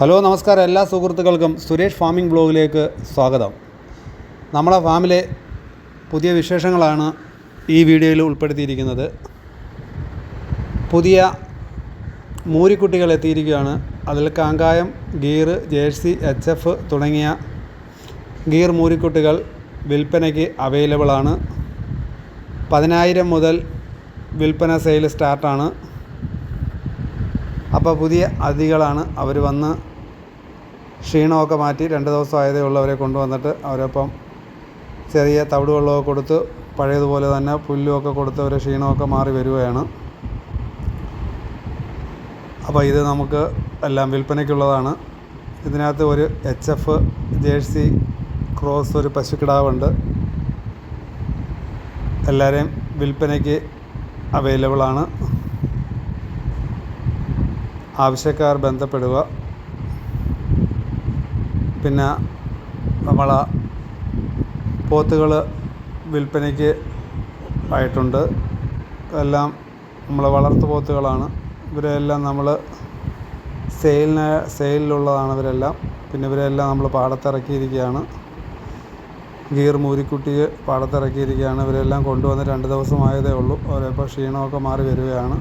Hello നമസ്കാരം എല്ലാ സുഹൃത്തുക്കൾക്കും സുരേഷ് ഫാമിംഗ് ബ്ലോഗിലേക്ക് സ്വാഗതം. നമ്മളെ ഫാമിലെ പുതിയ വിശേഷങ്ങളാണ് ഈ വീഡിയോയിൽ ഉൾപ്പെടുത്തിയിരിക്കുന്നത്. പുതിയ മൂരിക്കുട്ടികൾ എത്തിയിരിക്കുകയാണ്. അതിൽ Kangayam Gir Jersey H F തുടങ്ങിയ ഗീർ മൂരിക്കുട്ടികൾ വിൽപ്പനയ്ക്ക് അവൈലബിൾ ആണ്. പതിനായിരം മുതൽ വിൽപ്പന സെയിൽ സ്റ്റാർട്ടാണ് അപ്പോൾ പുതിയ അതിഥികളാണ് അവർ വന്ന് ക്ഷീണമൊക്കെ മാറ്റി രണ്ട് ദിവസം ആയതേ ഉള്ളവരെ കൊണ്ടുവന്നിട്ട്. അവരൊപ്പം ചെറിയ തവിട് വെള്ളമൊക്കെ കൊടുത്ത് പഴയതുപോലെ തന്നെ പുല്ലുമൊക്കെ കൊടുത്ത് അവരെ ക്ഷീണമൊക്കെ മാറി വരികയാണ്. അപ്പോൾ ഇത് നമുക്ക് എല്ലാം വിൽപ്പനയ്ക്കുള്ളതാണ്. ഇതിനകത്ത് ഒരു എച്ച് എഫ് ജേഴ്സി ക്രോസ് ഒരു പശുക്കിടാവുണ്ട്. എല്ലാവരെയും വിൽപ്പനയ്ക്ക് അവൈലബിളാണ്. ആവശ്യക്കാർ ബന്ധപ്പെടുക. പിന്നെ നമ്മളെ പോത്തുകൾ വിൽപ്പനയ്ക്ക് ആയിട്ടുണ്ട്. എല്ലാം നമ്മൾ വളർത്തു പോത്തുകളാണ്. ഇവരെല്ലാം നമ്മൾ സെയിലിന് സെയിലിലുള്ളതാണ് ഇവരെല്ലാം. പിന്നെ ഇവരെല്ലാം നമ്മൾ പാടത്തിറക്കിയിരിക്കുകയാണ്. ഗീർ മൂരിക്കുട്ടി പാടത്തിറക്കിയിരിക്കുകയാണ്. ഇവരെല്ലാം കൊണ്ടുവന്ന് രണ്ട് ദിവസമായതേ ഉള്ളൂ. അവരിപ്പോൾ ക്ഷീണമൊക്കെ മാറി വരികയാണ്.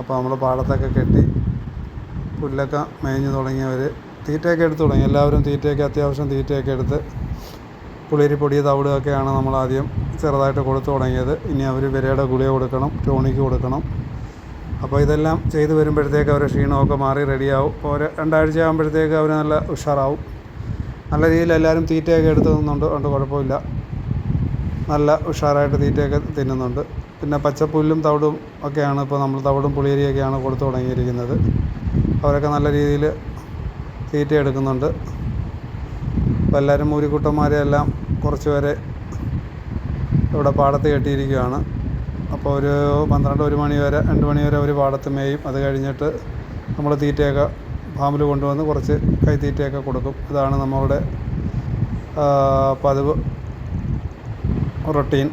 അപ്പോൾ നമ്മൾ പാടത്തൊക്കെ കെട്ടി പുല്ലൊക്കെ മേഞ്ഞ് തുടങ്ങിയവർ തീറ്റയൊക്കെ എടുത്തു തുടങ്ങി. എല്ലാവരും തീറ്റയൊക്കെ അത്യാവശ്യം തീറ്റയൊക്കെ എടുത്ത് പുളിരി പൊടി തവിടുമൊക്കെയാണ് നമ്മൾ ആദ്യം ചെറുതായിട്ട് കൊടുത്തു തുടങ്ങിയത്. ഇനി അവർ വിരയുടെ ഗുളിക കൊടുക്കണം ടോണിക്ക് കൊടുക്കണം. അപ്പോൾ ഇതെല്ലാം ചെയ്ത് വരുമ്പോഴത്തേക്ക് അവരെ ക്ഷീണമൊക്കെ മാറി റെഡിയാവും. ഒരു രണ്ടാഴ്ച ആകുമ്പോഴത്തേക്ക് അവർ നല്ല ഉഷാറാവും. നല്ല രീതിയിൽ എല്ലാവരും തീറ്റയൊക്കെ എടുത്ത് തിന്നുന്നുണ്ട്. അതുകൊണ്ട് കുഴപ്പമില്ല. നല്ല ഉഷാറായിട്ട് തീറ്റയൊക്കെ തിന്നുന്നുണ്ട്. പിന്നെ പച്ചപ്പുല്ലും തവിടും ഒക്കെയാണ് ഇപ്പോൾ നമ്മൾ തവിടും പുളിയരിയൊക്കെയാണ് കൊടുത്തു തുടങ്ങിയിരിക്കുന്നത്. അവരൊക്കെ നല്ല രീതിയിൽ തീറ്റ എടുക്കുന്നുണ്ട്. അപ്പോൾ എല്ലാവരും മൂരിക്കുട്ടന്മാരെ എല്ലാം കുറച്ച് പേരെ ഇവിടെ പാടത്ത് കെട്ടിയിരിക്കുകയാണ്. അപ്പോൾ ഒരു പന്ത്രണ്ട് ഒരു മണി വരെ രണ്ട് മണി വരെ ഒരു പാടത്ത് മേയും. അത് കഴിഞ്ഞിട്ട് നമ്മൾ തീറ്റയൊക്കെ ഫാമിൽ കൊണ്ടുവന്ന് കുറച്ച് കൈത്തീറ്റയൊക്കെ കൊടുക്കും. ഇതാണ് നമ്മളുടെ പതിവ് റൊട്ടീൻ.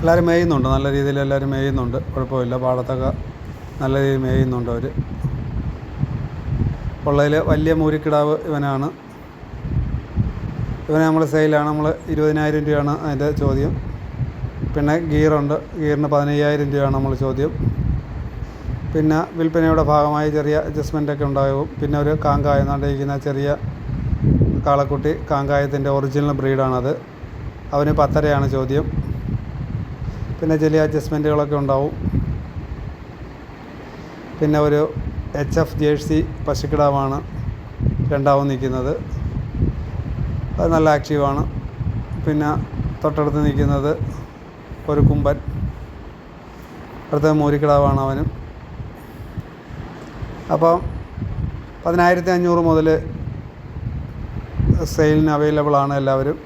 എല്ലാവരും മേയുന്നുണ്ട്. നല്ല രീതിയിൽ എല്ലാവരും മേയുന്നുണ്ട്. കുഴപ്പമില്ല. പാടത്തൊക്കെ നല്ല രീതിയിൽ മേയുന്നുണ്ട് അവർ ഉള്ളതിൽ വലിയ മൂരിക്കിടാവ് ഇവനാണ്. ഇവനെ നമ്മൾ സെയിലാണ് നമ്മൾ ഇരുപതിനായിരം രൂപയാണ് അതിന്റെ ചോദ്യം. പിന്നെ ഗീറുണ്ട് ഗീറിന് പതിനയ്യായിരം രൂപയാണ് നമ്മൾ ചോദ്യം. പിന്നെ വിൽപ്പനയുടെ ഭാഗമായി ചെറിയ അഡ്ജസ്റ്റ്മെന്റ് ഒക്കെ ഉണ്ടാകും. പിന്നെ ഒരു കാങ്കായം നണ്ടിരിക്കുന്ന ചെറിയ കാളക്കുട്ടി കാങ്കായത്തിന്റെ ഒറിജിനൽ ബ്രീഡാണത് അവന് പത്തരയാണ് ചോദ്യം. പിന്നെ ചെറിയ അഡ്ജസ്റ്റ്മെന്റുകളൊക്കെ ഉണ്ടാവും. പിന്നെ ഒരു എച്ച് എഫ് ജേഴ്സി പശുക്കിടാവാണ് രണ്ടാമത് നിൽക്കുന്നത്. അത് നല്ല ആക്റ്റീവാണ് പിന്നെ തൊട്ടടുത്ത് നിൽക്കുന്നത് ഒരു കുമ്പൻ. അടുത്ത മൂരിക്കിടാവാണ് അവനും. അപ്പം പതിനായിരത്തി അഞ്ഞൂറ് മുതൽ സെയിലിന് അവൈലബിളാണ് എല്ലാവരും.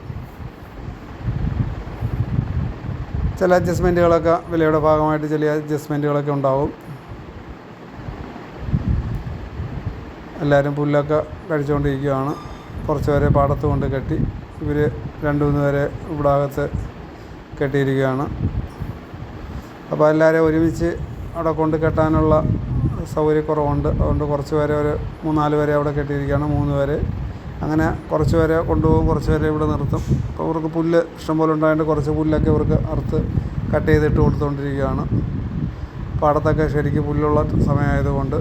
ചില അഡ്ജസ്റ്റ്മെന്റുകളൊക്കെ വിലയുടെ ഭാഗമായിട്ട് ചില അഡ്ജസ്റ്റ്മെന്റുകളൊക്കെ ഉണ്ടാവും. എല്ലാവരും പുല്ലൊക്കെ കഴിച്ചുകൊണ്ടിരിക്കുകയാണ് കുറച്ച് പേരെ പാടത്ത് കൊണ്ട് കെട്ടി ഇവർ രണ്ട് മൂന്ന് പേരെ ഇവിടെ അകത്ത് കെട്ടിയിരിക്കുകയാണ്. അപ്പോൾ എല്ലാവരെയും ഒരുമിച്ച് അവിടെ കൊണ്ട് കെട്ടാനുള്ള സൗകര്യക്കുറവുണ്ട്. അതുകൊണ്ട് കുറച്ച് പേരെ ഒരു മൂന്നാൽ പേരെ അവിടെ കെട്ടിയിരിക്കുകയാണ് മൂന്ന് പേരെ. അങ്ങനെ കുറച്ച് പേരെ കൊണ്ടുപോകും കുറച്ച് പേരെ ഇവിടെ നിർത്തും. അപ്പോൾ ഇവർക്ക് പുല്ല് ഇഷ്ടംപോലെ ഉണ്ടായതുകൊണ്ട് കുറച്ച് പുല്ലൊക്കെ ഇവർക്ക് അറുത്ത് കട്ട് ചെയ്തിട്ട് കൊടുത്തുകൊണ്ടിരിക്കുകയാണ്. പാടത്തൊക്കെ ശരിക്കും പുല്ലുള്ള സമയമായതുകൊണ്ട്.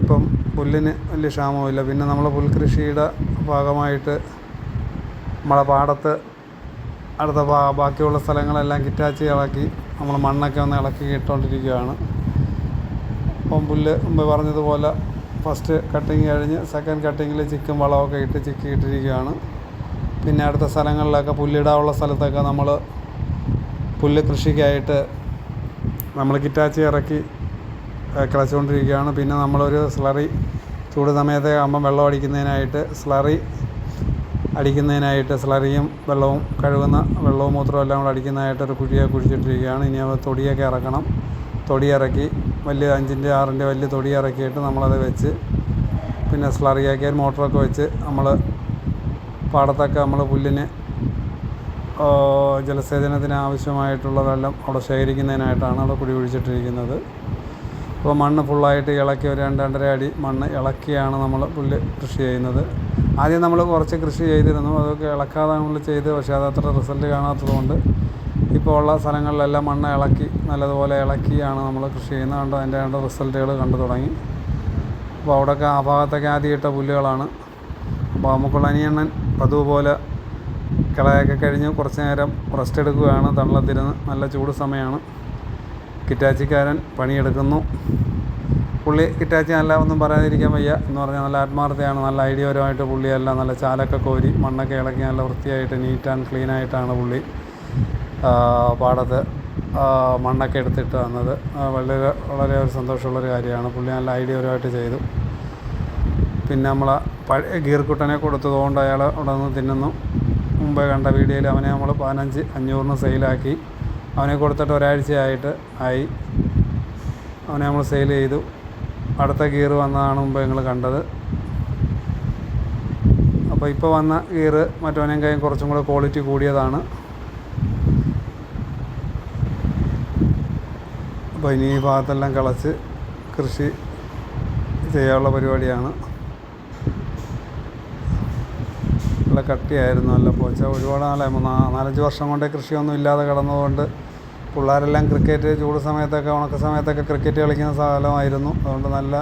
ഇപ്പം പുല്ലിന് വലിയ ക്ഷാമമില്ല പിന്നെ നമ്മൾ പുൽകൃഷിയുടെ ഭാഗമായിട്ട് നമ്മളെ പാടത്ത് അടുത്ത ബാക്കിയുള്ള സ്ഥലങ്ങളെല്ലാം കിറ്റാച്ചി ഇളക്കി നമ്മൾ മണ്ണൊക്കെ ഒന്ന് ഇളക്കി ഇട്ടുകൊണ്ടിരിക്കുകയാണ് അപ്പം പുല്ല് മുമ്പ് പറഞ്ഞതുപോലെ ഫസ്റ്റ് കട്ടിങ് കഴിഞ്ഞ് സെക്കൻഡ് കട്ടിങ്ങിൽ ചിക്കും വളമൊക്കെ ഇട്ട് ചിക്കി ഇട്ടിരിക്കുകയാണ്. പിന്നെ അടുത്ത സ്ഥലങ്ങളിലൊക്കെ പുല്ലിടാനുള്ള സ്ഥലത്തൊക്കെ നമ്മൾ പുല്ല് കൃഷിക്കായിട്ട് നമ്മൾ കിറ്റാച്ചി ഇറക്കി കിളച്ചുകൊണ്ടിരിക്കുകയാണ്. പിന്നെ നമ്മളൊരു സ്ലറി ചൂട് സമയത്തെ ആകുമ്പം വെള്ളം അടിക്കുന്നതിനായിട്ട് സ്ലറി അടിക്കുന്നതിനായിട്ട് സ്ലറിയും വെള്ളവും കഴുകുന്ന വെള്ളവും മൂത്രവും എല്ലാം കൂടെ അടിക്കുന്നതായിട്ട് ഒരു കുഴിയൊക്കെ കുഴിച്ചിട്ടിരിക്കുകയാണ്. ഇനി അത് തൊടിയൊക്കെ ഇറക്കണം. തൊടി ഇറക്കി വലിയ അഞ്ചിന്റെ ആറിന്റെ വലിയ തൊടി ഇറക്കിയിട്ട് നമ്മളത് വെച്ച് പിന്നെ സ്ലറിയാക്കിയ മോട്ടറൊക്കെ വെച്ച് നമ്മൾ പാടത്തൊക്കെ നമ്മൾ പുല്ലിന് ജലസേചനത്തിന് ആവശ്യമായിട്ടുള്ളതെല്ലാം അവിടെ ശേഖരിക്കുന്നതിനായിട്ടാണ് അവിടെ കുടി കുഴിച്ചിട്ടിരിക്കുന്നത്. അപ്പോൾ മണ്ണ് ഫുള്ളായിട്ട് ഇളക്കി ഒരു രണ്ട് രണ്ടര അടി മണ്ണ് ഇളക്കിയാണ് നമ്മൾ പുല്ല് കൃഷി ചെയ്യുന്നത്. ആദ്യം നമ്മൾ കുറച്ച് കൃഷി ചെയ്തിരുന്നു. അതൊക്കെ ഇളക്കാതെ നമ്മൾ ചെയ്ത് പക്ഷേ അത് അത്ര റിസൾട്ട് കാണാത്തതുകൊണ്ട് ഇപ്പോൾ ഉള്ള സ്ഥലങ്ങളിലെല്ലാം മണ്ണ് ഇളക്കി നല്ലതുപോലെ ഇളക്കിയാണ് നമ്മൾ കൃഷി ചെയ്യുന്നത്. കണ്ട്? അതിന്റെ രണ്ട് റിസൾട്ടുകൾ കണ്ടു തുടങ്ങി. അപ്പോൾ അവിടെയൊക്കെ ആ ഭാഗത്തൊക്കെ ആദ്യം ഇട്ട പുല്ലുകളാണ്. അപ്പോൾ നമുക്കുള്ള അനിയണ്ണൻ പതുപോലെ പോലെ കിളയൊക്കെ കഴിഞ്ഞ് കുറച്ച് നേരം റെസ്റ്റ് എടുക്കുകയാണ്. തണലത്തിരുന്ന് നല്ല ചൂട് സമയമാണ്. കിറ്റാച്ചിക്കാരൻ പണിയെടുക്കുന്നു. പുള്ളി കിറ്റാച്ചി നല്ല ഒന്നും പറയാതിരിക്കാൻ വയ്യ എന്ന് പറഞ്ഞാൽ നല്ല ആത്മാർത്ഥയാണ് നല്ല ഐഡിയപരമായിട്ട് പുള്ളിയെല്ലാം നല്ല ചാലൊക്കെ കോരി മണ്ണൊക്കെ ഇളക്കി നല്ല വൃത്തിയായിട്ട് നീറ്റ് ആൻഡ് ക്ലീൻ ആയിട്ടാണ് പുള്ളി പാടത്ത് മണ്ണൊക്കെ എടുത്തിട്ട് വന്നത്. വളരെ വളരെ ഒരു സന്തോഷമുള്ളൊരു കാര്യമാണ്. പുള്ളി നല്ല ഐഡിയപരമായിട്ട് ചെയ്തു. പിന്നെ നമ്മൾ പഴയ ഗീർക്കുട്ടനെ കൊടുത്തതുകൊണ്ട് അയാൾ അവിടെ നിന്ന് തിന്നുന്നു. മുമ്പേ കണ്ട വീഡിയോയിൽ അവനെ നമ്മൾ പതിനഞ്ച് അഞ്ഞൂറിന് സെയിലാക്കി. അവനെ കൊടുത്തിട്ട് ഒരാഴ്ചയായിട്ട് ആയി. അവനെ നമ്മൾ സെയിൽ ചെയ്തു. അടുത്ത ഗിയർ വന്നതാണ് മുമ്പ് ഞങ്ങൾ കണ്ടത്. അപ്പോൾ ഇപ്പോൾ വന്ന ഗിയർ മറ്റവനെയും കൈയും കുറച്ചും കൂടെ ക്വാളിറ്റി കൂടിയതാണ്. അപ്പോൾ ഇനി ഈ ഭാഗത്തെല്ലാം കളച്ച് കൃഷി ചെയ്യാനുള്ള പരിപാടിയാണ്. നല്ല കട്ടിയായിരുന്നു നല്ല പോച്ച. ഒരുപാട് നാളെ നാലഞ്ച് വർഷം കൊണ്ടേ കൃഷിയൊന്നും ഇല്ലാതെ കിടന്നതുകൊണ്ട് പിള്ളേരെല്ലാം ക്രിക്കറ്റ് ചൂട് സമയത്തൊക്കെ ഉണക്ക സമയത്തൊക്കെ ക്രിക്കറ്റ് കളിക്കുന്ന സ്ഥലമായിരുന്നു. അതുകൊണ്ട് നല്ല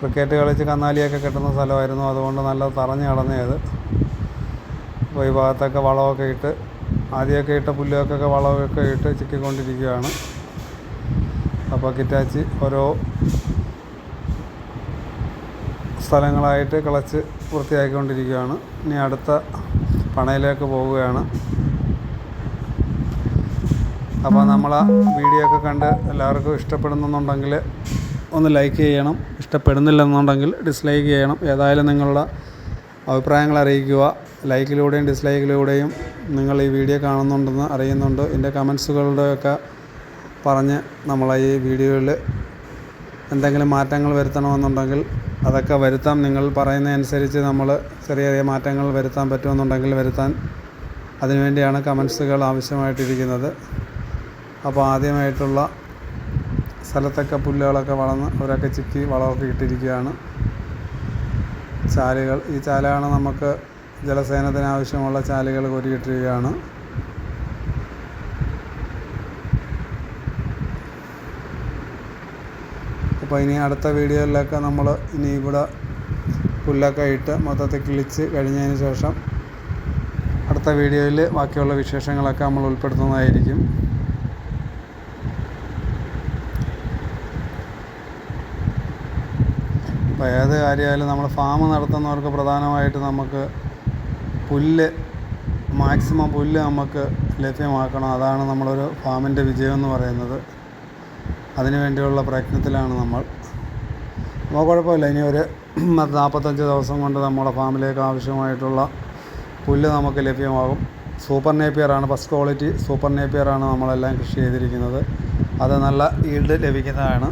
ക്രിക്കറ്റ് കളിച്ച് കന്നാലിയൊക്കെ കിട്ടുന്ന സ്ഥലമായിരുന്നു. അതുകൊണ്ട് നല്ല തറഞ്ഞ് കിടന്നത് അപ്പോൾ ഈ ഭാഗത്തൊക്കെ വളമൊക്കെ ഇട്ട് ആദ്യമൊക്കെ ഇട്ട പുല്ലൊക്കെ വളമൊക്കെ ഇട്ട് ചിക്കിക്കൊണ്ടിരിക്കുകയാണ്. അപ്പോൾ കിറ്റാച്ചി ഓരോ സ്ഥലങ്ങളായിട്ട് കിളച്ച് വൃത്തിയാക്കിക്കൊണ്ടിരിക്കുകയാണ്. ഇനി അടുത്ത പണയിലേക്ക് പോവുകയാണ്. അപ്പോൾ നമ്മൾ ആ വീഡിയോ ഒക്കെ കണ്ട് എല്ലാവർക്കും ഇഷ്ടപ്പെടുന്നുണ്ടെങ്കിൽ ഒന്ന് ലൈക്ക് ചെയ്യണം. ഇഷ്ടപ്പെടുന്നില്ലെന്നുണ്ടെങ്കിൽ ഡിസ്ലൈക്ക് ചെയ്യണം. ഏതായാലും നിങ്ങളുടെ അഭിപ്രായങ്ങൾ അറിയിക്കുക. ലൈക്കിലൂടെയും ഡിസ്ലൈക്കിലൂടെയും നിങ്ങൾ ഈ വീഡിയോ കാണുന്നുണ്ടെന്ന് അറിയുന്നുണ്ട്. എന്റെ കമൻസുകളുടെയൊക്കെ പറഞ്ഞ് നമ്മൾ ഈ വീഡിയോയിൽ എന്തെങ്കിലും മാറ്റങ്ങൾ വരുത്തണമെന്നുണ്ടെങ്കിൽ അതൊക്കെ വരുത്താം. നിങ്ങൾ പറയുന്നതനുസരിച്ച് നമ്മൾ ചെറിയ ചെറിയ മാറ്റങ്ങൾ വരുത്താൻ പറ്റുമെന്നുണ്ടെങ്കിൽ വരുത്താൻ അതിനുവേണ്ടിയാണ് കമൻസുകൾ ആവശ്യമായിട്ടിരിക്കുന്നത്. അപ്പോൾ ആദ്യമായിട്ടുള്ള സ്ഥലത്തൊക്കെ പുല്ലുകളൊക്കെ വളർന്ന് അവരൊക്കെ ചിക്കി വളമൊക്കെ ഇട്ടിരിക്കുകയാണ്. ചാലുകൾ ഈ ചാലാണ് നമുക്ക് ജലസേനത്തിന് ആവശ്യമുള്ള ചാലുകൾ കൊരിയിട്ടിരിക്കുകയാണ്. അപ്പോൾ ഇനി അടുത്ത വീഡിയോയിലൊക്കെ നമ്മൾ ഇനി ഇവിടെ പുല്ലൊക്കെ ഇട്ട് മൊത്തത്തിൽ കിളിച്ച് കഴിഞ്ഞതിന് ശേഷം അടുത്ത വീഡിയോയിൽ ബാക്കിയുള്ള വിശേഷങ്ങളൊക്കെ നമ്മൾ ഉൾപ്പെടുത്തുന്നതായിരിക്കും. അപ്പോൾ ഏത് കാര്യമായാലും നമ്മൾ ഫാം നടത്തുന്നവർക്ക് പ്രധാനമായിട്ട് നമുക്ക് പുല്ല് മാക്സിമം പുല്ല് നമുക്ക് ലഭ്യമാക്കണം. അതാണ് നമ്മളൊരു ഫാമിന്റെ വിജയം എന്ന് പറയുന്നത്. അതിനു വേണ്ടിയുള്ള പ്രയത്നത്തിലാണ് നമ്മൾ. അപ്പോൾ കുഴപ്പമില്ല. ഇനി ഒരു നാൽപ്പത്തഞ്ച് ദിവസം കൊണ്ട് നമ്മുടെ ഫാമിലേക്ക് ആവശ്യമായിട്ടുള്ള പുല്ല് നമുക്ക് ലഭ്യമാകും. സൂപ്പർ നേപ്പിയറാണ് ഫസ്റ്റ് ക്വാളിറ്റി സൂപ്പർ നേപ്പിയറാണ് നമ്മളെല്ലാം കൃഷി ചെയ്തിരിക്കുന്നത്. അത് നല്ല ഈൽഡ് ലഭിക്കുന്നതാണ്.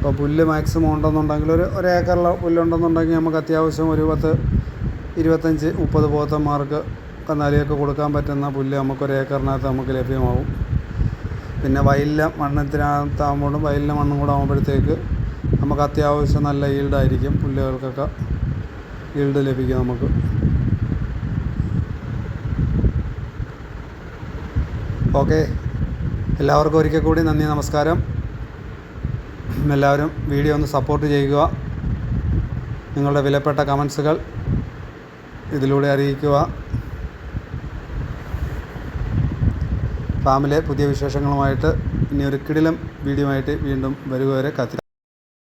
അപ്പോൾ പുല്ല് മാക്സിമം ഉണ്ടെന്നുണ്ടെങ്കിൽ ഒരു ഒരു ഏക്കറിലെ പുല്ലുണ്ടെന്നുണ്ടെങ്കിൽ നമുക്ക് അത്യാവശ്യം ഒരു പത്ത് ഇരുപത്തഞ്ച് മുപ്പത് പോത്തന്മാർക്ക് കന്നാലിയൊക്കെ കൊടുക്കാൻ പറ്റുന്ന പുല്ല് നമുക്ക് ഒരു ഏക്കറിനകത്ത് നമുക്ക് ലഭ്യമാവും പിന്നെ വയലിലെ മണ്ണത്തിനകത്താകുമ്പോഴും വയലിലെ മണ്ണും കൂടെ ആകുമ്പോഴത്തേക്ക് നമുക്ക് അത്യാവശ്യം നല്ല ഈൽഡായിരിക്കും പുല്ലുകൾക്കൊക്കെ ഈൽഡ് ലഭിക്കും നമുക്ക്. ഓക്കെ. എല്ലാവർക്കും ഒരിക്കൽ കൂടി നന്ദി നമസ്കാരം. എല്ലാവരും വീഡിയോ ഒന്ന് സപ്പോർട്ട് ചെയ്യുക. നിങ്ങളുടെ വിലപ്പെട്ട കമൻസുകൾ ഇതിലൂടെ അറിയിക്കുക. ഫാമിലെ പുതിയ വിശേഷങ്ങളുമായിട്ട് ഇനി ഒരു കിടിലം വീഡിയോ ആയിട്ട് വീണ്ടും വരുക വരെ കാത്തിരിക്കും.